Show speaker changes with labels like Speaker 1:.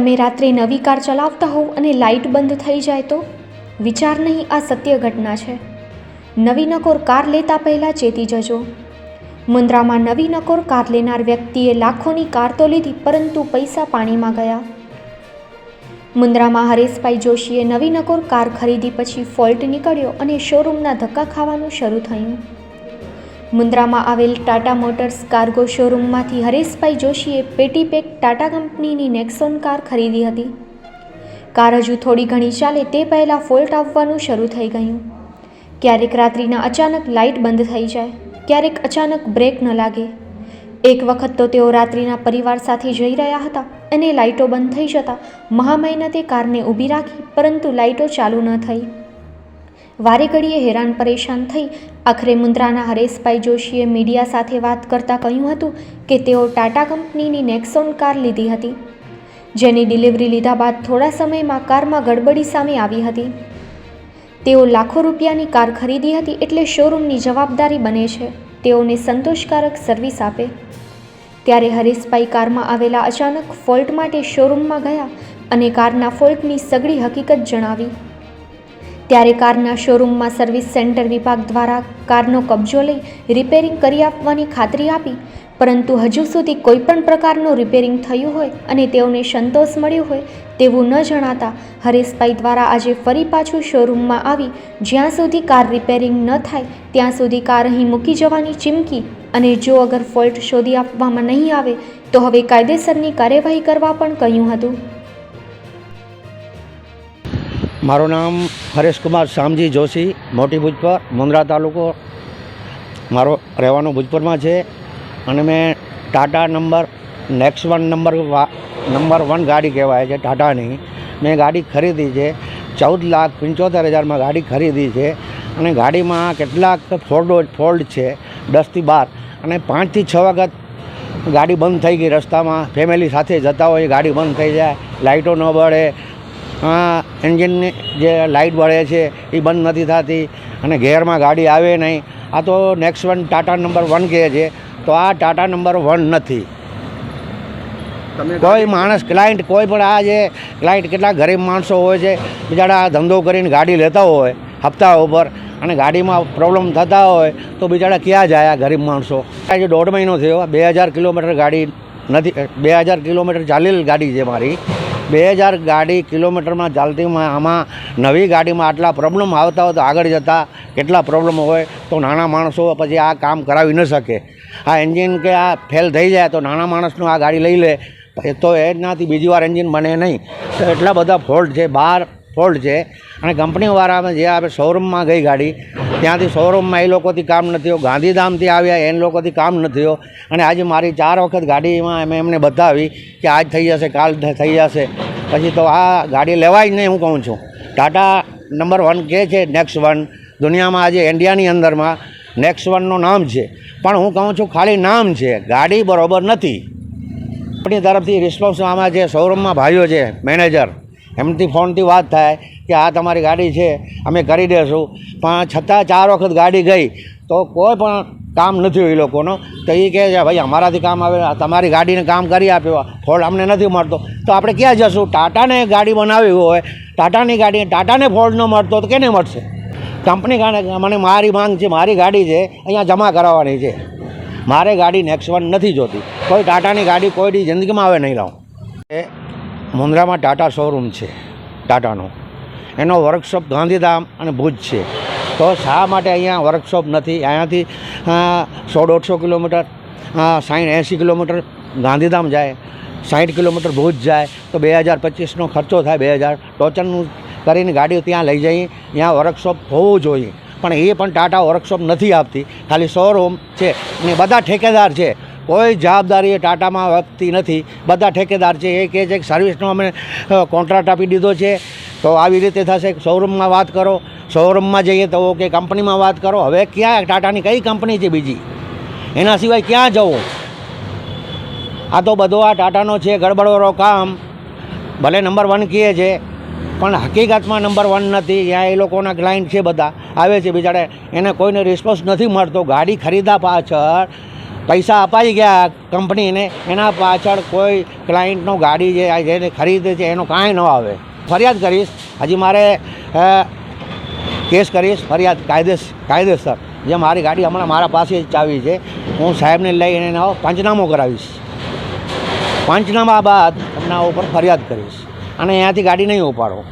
Speaker 1: તમે રાત્રે નવી કાર ચલાવતા હોવ અને લાઇટ બંધ થઈ જાય તો? વિચાર નહીં, આ સત્ય ઘટના છે. નવી નકોર કાર લેતા પહેલાં ચેતી જજો. મુન્દ્રામાં નવી નકોર કાર લેનાર વ્યક્તિએ લાખોની કાર તો લીધી, પરંતુ પૈસા પાણીમાં ગયા. મુન્દ્રામાં હરેશભાઈ જોશીએ નવી નકોર કાર ખરીદી પછી ફોલ્ટ નીકળ્યો અને શોરૂમના ધક્કા ખાવાનું શરૂ થયું. મુન્દ્રામાં આવેલ ટાટા મોટર્સ કાર્ગો શોરૂમમાંથી હરેશભાઈ જોશીએ પેટી પેક ટાટા કંપનીની નેક્સોન કાર ખરીદી હતી. કાર હજુ થોડી ઘણી ચાલે તે પહેલાં ફોલ્ટ આવવાનું શરૂ થઈ ગયું. ક્યારેક રાત્રિના અચાનક લાઇટ બંધ થઈ જાય, ક્યારેક અચાનક બ્રેક ન લાગે. એક વખત તો તેઓ રાત્રિના પરિવાર સાથે જઈ રહ્યા હતા અને લાઇટો બંધ થઈ જતાં મહામહેનતે કારને ઊભી રાખી, પરંતુ લાઇટો ચાલુ ન થઈ. વારે ઘડીએ હેરાન પરેશાન થઈ આખરે મુન્દ્રાના હરેશભાઈ જોશીએ મીડિયા સાથે વાત કરતાં કહ્યું હતું કે તેઓ ટાટા કંપનીની નેક્સોન કાર લીધી હતી, જેની ડિલિવરી લીધા બાદ થોડા સમયમાં કારમાં ગડબડી સામે આવી હતી. તેઓ લાખો રૂપિયાની કાર ખરીદી હતી એટલે શોરૂમની જવાબદારી બને છે, તેઓને સંતોષકારક સર્વિસ આપે. ત્યારે હરીશભાઈ કારમાં આવેલા અચાનક ફોલ્ટ માટે શોરૂમમાં ગયા અને કારના ફોલ્ટની સગળી હકીકત જણાવી. ત્યારે કારના શોરૂમમાં સર્વિસ સેન્ટર વિભાગ દ્વારા કારનો કબજો લઈ રિપેરિંગ કરી આપવાની ખાતરી આપી, પરંતુ હજુ સુધી કોઈ પણ પ્રકારનું રિપેરિંગ થયું હોય અને તેઓને સંતોષ મળ્યો હોય તેવું ન જણાતા હરેશભાઈ દ્વારા આજે ફરી પાછું શોરૂમમાં આવી, જ્યાં સુધી કાર રિપેરિંગ ન થાય, ત્યાં સુધી કાર અહીં મૂકી જવાની ચીમકી અને જો અગર ફોલ્ટ શોધી આપવામાં નહીં આવે, તો હવે કાયદેસરની કાર્યવાહી કરવા પણ કહ્યું હતું.
Speaker 2: મારું નામ હરેશકુમાર શામજી જોશી, મોટી ભુજપર, મુંદ્રા તાલુકો. મારો રહેવાનું ભુજપુરમાં છે અને મેં Tata number, next one number number one ગાડી કહેવાય છે ટાટાની. મેં ગાડી ખરીદી છે, ચૌદ લાખ પંચોતેર હજારમાં ગાડી ખરીદી છે અને ગાડીમાં કેટલાક ફોલ્ડો, ફોલ્ડ છે, દસથી બાર. અને પાંચથી છ વખત ગાડી બંધ થઈ ગઈ રસ્તામાં. ફેમિલી સાથે જતા હોય, ગાડી બંધ થઈ જાય, લાઇટો ન બળે એન્જિનની જે લાઇટ બળે છે એ બંધ નથી થતી અને ગેરમાં ગાડી આવે નહીં. આ તો next one Tata number one કહે છે. તો આ ટાટા નંબર વન નથી. કોઈ માણસ ક્લાયન્ટ કોઈ પણ આ જે ક્લાયન્ટ કેટલા ગરીબ માણસો હોય છે બિચારા ધંધો કરીને ગાડી લેતા હોય હપ્તા ઉપર અને ગાડીમાં પ્રોબ્લેમ થતા હોય તો બિચારા ક્યાં જાય આ ગરીબ માણસો? આજે દોઢ મહિનો થયો બે હજાર કિલોમીટર ગાડી નથી બે હજાર કિલોમીટર ચાલેલ ગાડી છે મારી. બે હજાર ગાડી કિલોમીટરમાં ચાલતીમાં આમાં નવી ગાડીમાં આટલા પ્રોબ્લેમ આવતા હોય તો આગળ જતાં કેટલા પ્રોબ્લેમ હોય તો નાના માણસો પછી આ કામ કરાવી ન શકે. આ એન્જિન કે આ ફેલ થઈ જાય તો નાના માણસનું આ ગાડી લઈ લે. એ તો એ એનાથી બીજી વાર એન્જિન બને નહીં. તો એટલા બધા ફોલ્ટ છે બહાર ફોલ્ટ છે. અને કંપનીવાળામાં જે આપણે શોરૂમમાં ગઈ ગાડી ત્યાંથી શોરૂમમાં એ લોકોથી કામ નથી થયું. ગાંધીધામથી આવ્યા, એ લોકોથી કામ નથી થયો. અને આજે મારી ચાર વખત ગાડીમાં અમે એમને બતાવી કે આજ થઈ જશે, કાલ થઈ જશે. પછી તો આ ગાડી લેવાય જ નહીં હું કહું છું. ટાટા નંબર વન કે છે, નેક્સ્ટ વન. દુનિયામાં આજે ઇન્ડિયાની અંદરમાં નેક્સ્ટ વનનું નામ છે. પણ હું કહું છું, ખાલી નામ છે. ગાડી બરોબર નથી. આપણી તરફથી રિસ્પોન્સ આમાં જે શોરૂમમાં ભાઈઓ છે, મેનેજર, એમથી ફોનથી વાત થાય. કે આ તમારી ગાડી છે, અમે કરી દઈશું પણ છતાં ચાર વખત ગાડી ગઈ, તો કોઈ પણ કામ નથી એ લોકોનો. તો એ કહે છે, ભાઈ, અમારાથી કામ આવે તમારી ગાડીને કામ કરી આપ્યો ફોલ્ટ અમને નથી મળતો. તો આપણે ક્યાં જશું? ટાટાને ગાડી બનાવી હોય, ટાટાની ગાડી, ટાટાને ફોલ્ટ ન મળતો તો કેને મળશે? કંપની કારણે મને મારી માંગ છે, મારી ગાડી છે, અહીંયા જમા કરાવવાની છે. મારે ગાડી નેક્સ્ટ વન નથી જોતી. કોઈ ટાટાની ગાડી કોઈની જિંદગીમાં આવે નહીં લાવું એ મુન્દ્રામાં ટાટા શોરૂમ છે, ટાટાનો. એનો વર્કશોપ ગાંધીધામ અને ભુજ છે. તો શા માટે અહીંયા વર્કશોપ નથી? અહીંયાથી સો દોઢસો કિલોમીટર સાઠ એંસી કિલોમીટર ગાંધીધામ જાય સાઠ કિલોમીટર ભુજ જાય, તો બે હજાર પચીસનો ખર્ચો થાય બે હજાર. ટોચનનું કરીને ગાડીઓ ત્યાં લઈ જઈ, ત્યાં વર્કશોપ હોવું જોઈએ. પણ એ પણ ટાટા વર્કશોપ નથી આપતી. ખાલી શોરૂમ છે ને બધા ઠેકેદાર છે. કોઈ જવાબદારી એ ટાટામાં આપતી નથી. બધા ઠેકેદાર છે. એ કહે છે કે સર્વિસનો અમે કોન્ટ્રાક્ટ આપી દીધો છે. તો આવી રીતે થશે. શોરૂમમાં વાત કરો. શોરૂમમાં જઈએ તો કે કંપનીમાં વાત કરો. હવે ક્યાં ટાટાની કઈ કંપની છે બીજી? એના સિવાય ક્યાં જવું? આ તો બધો આ ટાટાનો છે, ગડબડવાળો કામ. ભલે નંબર વન કહે છે, પણ હકીકતમાં નંબર વન નથી. ત્યાં એ લોકોના ક્લાયન્ટ છે બધા. આવે છે બિચારે. એને કોઈને રિસ્પોન્સ નથી મળતો. ગાડી ખરીદા પાછળ પૈસા અપાઈ ગયા કંપનીને. એના પાછળ કોઈ ક્લાયન્ટનો ગાડી જે જેને ખરીદે છે, એનો કાંઈ ન આવે. ફરિયાદ કરીશ. હજી મારે કેસ કરીશ. ફરિયાદ કાયદેસ, કાયદેસર. જે મારી ગાડી હમણાં મારા પાસે જ ચાવી છે. હું સાહેબને લઈને એના પંચનામો કરાવીશ. પંચનામા બાદ એમના ઉપર ફરિયાદ કરીશ. અને અહીંયાથી ગાડી નહીં ઉપાડો.